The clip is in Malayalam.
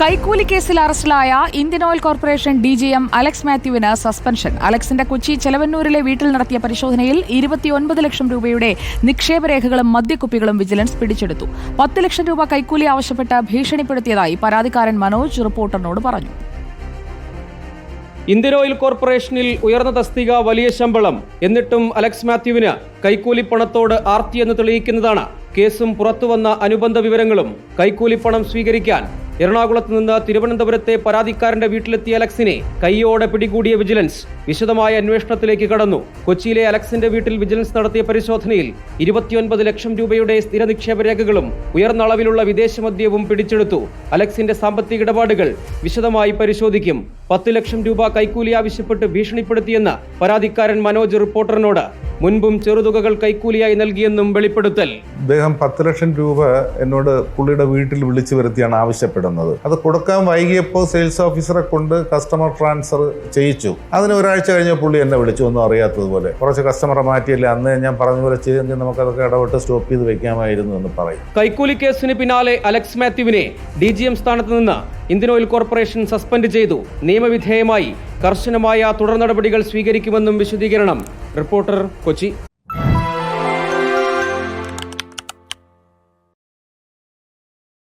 കൈക്കൂലി കേസിൽ അറസ്റ്റിലായ Indian Oil Corporation D G M Alex മാത്യുവിന് suspension. അലക്സിന്റെ കൊച്ചി ചെലവന്നൂരിലെ വീട്ടിൽ നടത്തിയ പരിശോധനയിൽ ഇരുപത്തിയൊൻപത് ലക്ഷം രൂപയുടെ നിക്ഷേപരേഖകളും മദ്യക്കുപ്പികളും വിജിലൻസ് പിടിച്ചെടുത്തു. പത്ത് ലക്ഷം രൂപ കൈക്കൂലി ആവശ്യപ്പെട്ട് ഭീഷണിപ്പെടുത്തിയതായി പരാതിക്കാരൻ മനോജ് റിപ്പോർട്ടറിനോട് പറഞ്ഞു. ഇന്ത്യൻ ഓയിൽ കോർപ്പറേഷനിൽ ഉയർന്ന തസ്തിക വലിയ ശമ്പളം. എന്നിട്ടും അലക്സ് മാത്യുവിന് കൈക്കൂലിപ്പണത്തോട് ആർത്തിയെന്ന് തെളിയിക്കുന്നതാണ് കേസും പുറത്തുവന്ന അനുബന്ധ വിവരങ്ങളും. കൈക്കൂലിപ്പണം സ്വീകരിക്കാൻ എറണാകുളത്ത് നിന്ന് തിരുവനന്തപുരത്തെ പരാതിക്കാരന്റെ വീട്ടിലെത്തിയ അലക്സിനെ കൈയോടെ പിടികൂടിയ വിജിലൻസ് വിശദമായ അന്വേഷണത്തിലേക്ക് കടന്നു. കൊച്ചിയിലെ അലക്സിന്റെ വീട്ടിൽ വിജിലൻസ് നടത്തിയ പരിശോധനയിൽ ഇരുപത്തിയൊൻപത് ലക്ഷം രൂപയുടെ സ്ഥിര നിക്ഷേപ രേഖകളും ഉയർന്ന അളവിലുള്ള വിദേശ മദ്യവും പിടിച്ചെടുത്തു. അലക്സിന്റെ സാമ്പത്തിക ഇടപാടുകൾ വിശദമായി പരിശോധിക്കും. പത്ത് ലക്ഷം രൂപ കൈക്കൂലി ആവശ്യപ്പെട്ട് ഭീഷണിപ്പെടുത്തിയെന്ന് പരാതിക്കാരൻ മനോജ് റിപ്പോർട്ടറിനോട് മുൻപും ചെറുതുകകൾ കൈക്കൂലിയായി നൽകിയെന്നും വെളിപ്പെടുത്തൽ. അദ്ദേഹം പത്ത് ലക്ഷം രൂപ എന്നോട് പുള്ളിയുടെ വീട്ടിൽ വിളിച്ചു വരുത്തിയാണ് ആവശ്യപ്പെടുന്നത്. അത് കൊടുക്കാൻ വൈകിയപ്പോൾ സെയിൽസ് ഓഫീസറെ കൊണ്ട് കസ്റ്റമർ ട്രാൻസ്ഫർ ചെയ്യിച്ചു. അതിന് ഒരാഴ്ച കഴിഞ്ഞ പുള്ളി എന്നെ വിളിച്ചു ഒന്നും അറിയാത്തതുപോലെ. കുറച്ച് കസ്റ്റമറെ മാറ്റിയല്ലേ അന്ന് ഞാൻ പറഞ്ഞ പോലെ ചെയ്തെങ്കിൽ നമുക്കതൊക്കെ ഇടപെട്ട് സ്റ്റോപ്പ് ചെയ്ത് വെക്കാമായിരുന്നു എന്ന് പറയും. കൈക്കൂലി കേസിന് പിന്നാലെ അലക്സ് മാത്യുവിനെ ഡി ജി എം സ്ഥാനത്ത് നിന്ന് ഇന്ത്യൻ ഓയിൽ കോർപ്പറേഷൻ സസ്പെൻഡ് ചെയ്തു. നിയമവിധേയമായി കർശനമായ തുടർ നടപടികൾ സ്വീകരിക്കുമെന്നും വിശദീകരണം. റിപ്പോർട്ടർ കൊച്ചി.